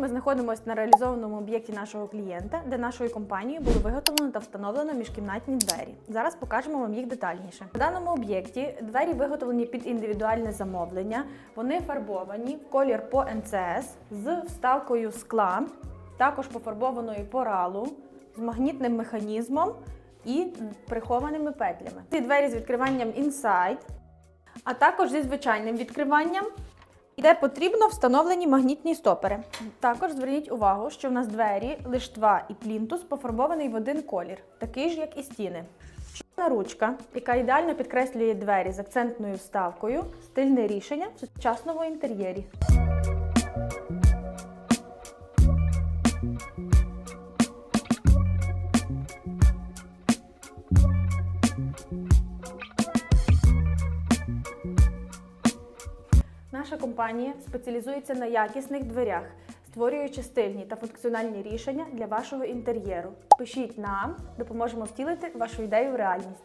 Ми знаходимося на реалізованому об'єкті нашого клієнта, де нашою компанією було виготовлено та встановлено міжкімнатні двері. Зараз покажемо вам їх детальніше. В даному об'єкті двері виготовлені під індивідуальне замовлення. Вони фарбовані в колір по НЦС з вставкою скла, також пофарбованою по ралу, з магнітним механізмом і прихованими петлями. Ці двері з відкриванням Inside, а також зі звичайним відкриванням. Де потрібно встановлені магнітні стопери. Також зверніть увагу, що в нас двері, лиштва і плінтус пофарбований в один колір, такий ж, як і стіни. Чорна ручка, яка ідеально підкреслює двері з акцентною вставкою, стильне рішення в сучасному інтер'єрі. Наша компанія спеціалізується на якісних дверях, створюючи стильні та функціональні рішення для вашого інтер'єру. Пишіть нам, допоможемо втілити вашу ідею в реальність.